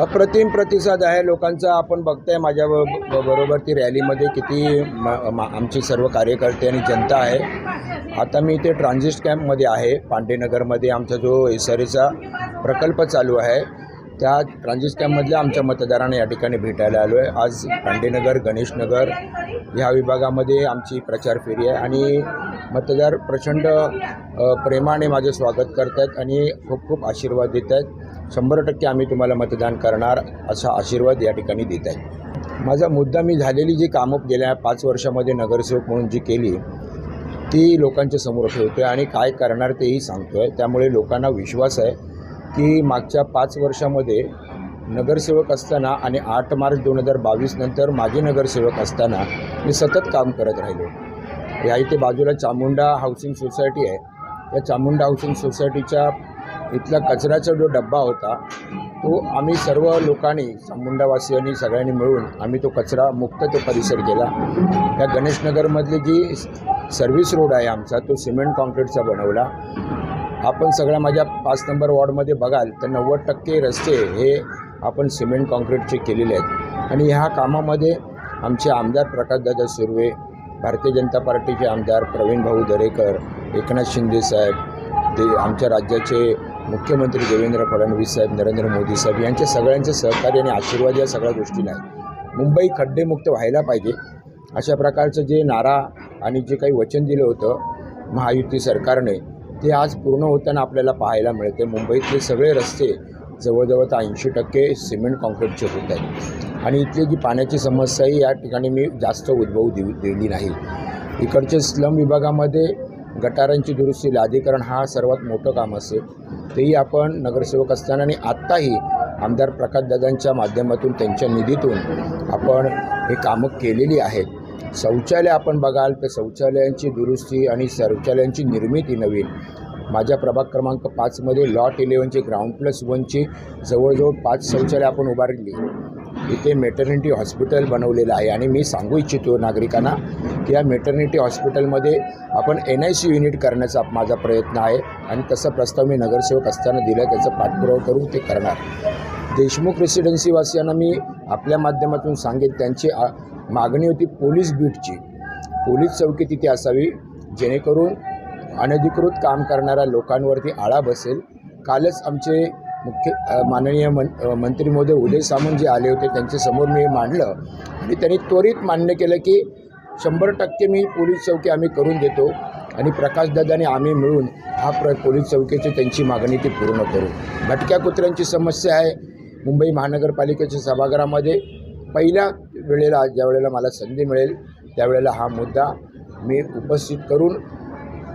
अप्रतिम प्रतिसाद आहे. लोकांचा आपण बघताय माझ्या ब- बरोबर ती रॅलीमध्ये किती म- सर्व कार्यकर्ते आणि जनता आहे. आता मी इथे ट्रान्झिस्ट कॅम्पमध्ये आहे. पांडेनगरमध्ये आमचा जो एस आर एचा प्रकल्प चालू आहे. त्या ट्रान्झिट कॅम्पमधल्या आमच्या मतदारांना या ठिकाणी भेटायला आलो आहे आज गांधीनगर गणेशनगर ह्या विभागामध्ये आमची प्रचार फेरी आहे आणि मतदार प्रचंड प्रेमाने माझं स्वागत करत आहेत आणि खूप खूप आशीर्वाद देत आहेत शंभर टक्के आम्ही तुम्हाला मतदान करणार असा आशीर्वाद या ठिकाणी देत आहे माझा मुद्दा मी झालेली जी कामं गेल्या पाच वर्षामध्ये नगरसेवक म्हणून जी केली ती लोकांच्या समोर ठेवतो आहे आणि काय करणार तेही सांगतो आहे त्यामुळे लोकांना विश्वास आहे की मागच्या पाच वर्षामध्ये नगरसेवक असताना आणि आठ मार्च दोन हजार बावीस नंतर माजी नगरसेवक असताना मी सतत काम करत राहिलो. या इथे बाजूला चामुंडा हाऊसिंग सोसायटी आहे. त्या चामुंडा हाऊसिंग सोसायटीच्या इथला कचऱ्याचा जो डब्बा होता तो आम्ही सर्व लोकांनी चामुंडावासियांनी सगळ्यांनी मिळून आम्ही तो कचरा मुक्त तो परिसर केला. त्या गणेशनगरमधली जी सर्व्हिस रोड आहे आमचा तो सिमेंट कॉन्क्रीटचा बनवला. आपण सगळ्या माझ्या पाच नंबर वॉर्डमध्ये बघाल तर नव्वद टक्के रस्ते हे आपण सिमेंट कॉन्क्रीटचे केलेले आहेत. आणि ह्या कामामध्ये आमचे आमदार प्रकाशदादा सुर्वे भारतीय जनता पार्टीचे आमदार प्रवीण भाऊ दरेकर एकनाथ शिंदे साहेब ते आमच्या राज्याचे मुख्यमंत्री देवेंद्र फडणवीस साहेब नरेंद्र मोदी साहेब यांच्या सगळ्यांचं सहकार्य आणि आशीर्वाद या सगळ्या गोष्टीला आहेत. मुंबई खड्डेमुक्त व्हायला पाहिजे. अशा प्रकारचं जे नारा आणि जे काही वचन दिलं होतं महायुती सरकारने ते आज पूर्ण होताना आपल्याला पाहायला मिळते. मुंबईतले सगळे रस्ते जवळजवळ तर ऐंशी टक्के सिमेंट कॉन्क्रीटचे होत आहेत. आणि इथली जी पाण्याची समस्याही या ठिकाणी मी जास्त उद्भवू देऊ दिली नाही. इकडचे स्लम विभागामध्ये गटारांची दुरुस्ती लादीकरण हा सर्वात मोठं काम असेल. तेही आपण नगरसेवक असताना आणि आत्ताही आमदार प्रकाशदादांच्या माध्यमातून त्यांच्या निधीतून आपण हे कामं केलेली आहेत. शौचालय आपण बघाल तर शौचालयांची दुरुस्ती आणि शौचालयांची निर्मिती नवीन. माझ्या प्रभाग क्रमांक पाचमध्ये लॉट इलेवनचे ग्राउंड प्लस वनची जवळजवळ पाच शौचालय आपण उभारली. इथे मेटर्निटी हॉस्पिटल बनवलेलं आहे आणि मी सांगू इच्छितो नागरिकांना की या मेटर्निटी हॉस्पिटलमध्ये आपण एन आय सी युनिट करण्याचा माझा प्रयत्न आहे आणि तसा प्रस्ताव मी नगरसेवक असताना दिला त्याचा पाठपुरावा करून ते करणार. देशमुख रेसिडेन्सीवासियांना मी आपल्या माध्यमातून सांगेन त्यांची आ- मागणी होती पोलीस बीटची. पोलीस चौकी तिथे असावी जेणेकरून अनधिकृत काम करणाऱ्या लोकांवरती आळा बसेल. कालच आमचे मुख्य माननीय मन मंत्री महोदय उदय सामंत जे आले होते त्यांच्यासमोर मी मांडलं आणि त्यांनी त्वरित मान्य केलं की शंभर टक्के मी पोलीस चौकी आम्ही करून देतो आणि प्रकाशदादाने आम्ही मिळून हा प्र पोलीस चौकीची त्यांची मागणी ती पूर्ण करू. भटक्या कुत्र्यांची समस्या आहे मुंबई महानगरपालिकेच्या सभागृहामध्ये पहिल्या वेळेला ज्या वेळेला मला संधी मिळेल त्यावेळेला हा मुद्दा मी उपस्थित करून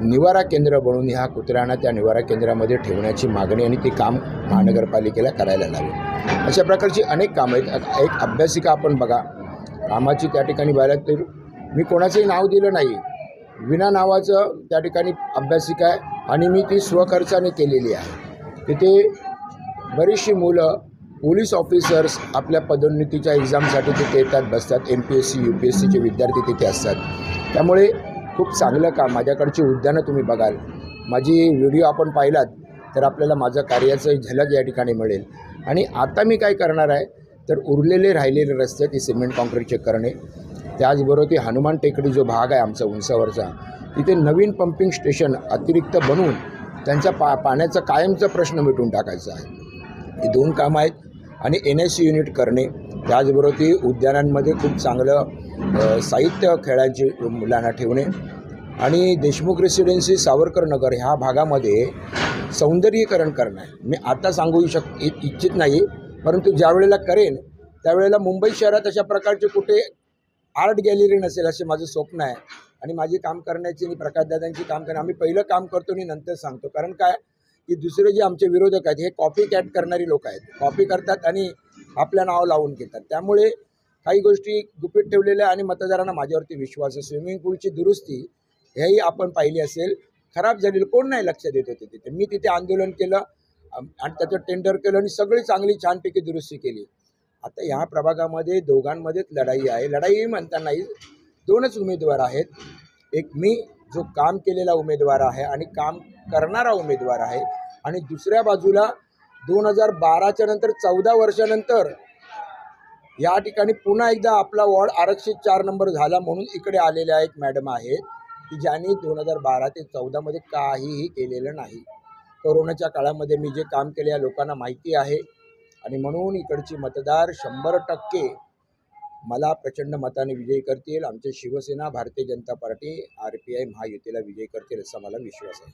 निवारा केंद्र बनवून ह्या कुत्र्यांना त्या निवारा केंद्रामध्ये ठेवण्याची मागणी आणि ते काम महानगरपालिकेला करायला लावेल. अशा प्रकारची अनेक कामं आहेत. एक अभ्यासिका आपण बघा. कामाची त्या ठिकाणी बघायला तर मी कोणाचंही नाव दिलं नाही. विना नावाचं त्या ठिकाणी अभ्यासिका आहे आणि मी ती स्वखर्चाने केलेली आहे. तिथे बरीचशी मुलं पोलीस ऑफिसर्स आपल्या पदोन्नतीच्या एक्झामसाठी तिथे येतात बसतात. M P S C U P S सीचे विद्यार्थी तिथे असतात. त्यामुळे खूप चांगलं काम. माझ्याकडची उद्यानं तुम्ही बघाल. माझी व्हिडिओ आपण पाहिलात तर आपल्याला माझं कार्याचं झलक या ठिकाणी मिळेल. आणि आता मी काय करणार आहे तर उरलेले राहिलेले रस्ते ती सिमेंट कॉन्क्रीटचे करणे. त्याचबरोबर ती हनुमान टेकडी जो भाग आहे आमचा उंचावरचा तिथे नवीन पंपिंग स्टेशन अतिरिक्त बनवून त्यांचा पा पाण्याचा कायमचा प्रश्न मिटून टाकायचा आहे. ही दोन कामं आहेत. आणि एन एस सी युनिट करणे त्याचबरोबर ती उद्यानांमध्ये खूप चांगलं साहित्य खेळांची मुलांना ठेवणे. आणि देशमुख रेसिडेन्सी सावरकर नगर ह्या भागामध्ये सौंदर्यीकरण करणं. आहे मी आता सांगू शक इच्छित नाही परंतु ज्यावेळेला करेन त्यावेळेला मुंबई शहरात अशा प्रकारचे कुठे आर्ट गॅलरी नसेल असे माझं स्वप्न आहे. आणि माझी काम करण्याची आणि प्रकाशदादांची काम करणे आम्ही पहिलं काम करतो आणि नंतर सांगतो. कारण काय? की दुसरे जे आमचे विरोधक आहेत हे कॉपी कॅट करणारी लोक आहेत. कॉपी करतात आणि आपलं नाव लावून घेतात. त्यामुळे काही गोष्टी गुपित ठेवलेल्या आणि मतदारांना माझ्यावरती विश्वास आहे. स्विमिंग पूलची दुरुस्ती हेही आपण पाहिली असेल. खराब झालेलं कोण नाही लक्ष देत होते तिथे. मी तिथे आंदोलन केलं आणि त्याचं टेंडर केलं आणि सगळी चांगली छानपैकी दुरुस्ती केली. आता ह्या प्रभागामध्ये दोघांमध्येच लढाई आहे. लढाई म्हणता नाही दोनच उमेदवार आहेत. एक मी जो काम केलेला उमेदवार आहे आणि काम करणारा उमेदवार आहे. आणि दुसऱ्या बाजूला दोन हजार बाराच्या नंतर चौदा वर्षानंतर या ठिकाणी पुन्हा एकदा आपला वॉर्ड आरक्षित चार नंबर झाला म्हणून इकडे आलेल्या एक मॅडम आहेत की ज्यांनी दोन हजार बारा ते चौदामध्ये काहीही केलेलं नाही. कोरोनाच्या काळामध्ये मी जे काम केले या लोकांना माहिती आहे. आणि म्हणून इकडची मतदार शंभर टक्के मला प्रचंड मताने विजयी करतील. आमचे Shiv Sena Bharatiya Janata party R P I महायुतीला विजयी करतील असा मला विश्वास आहे.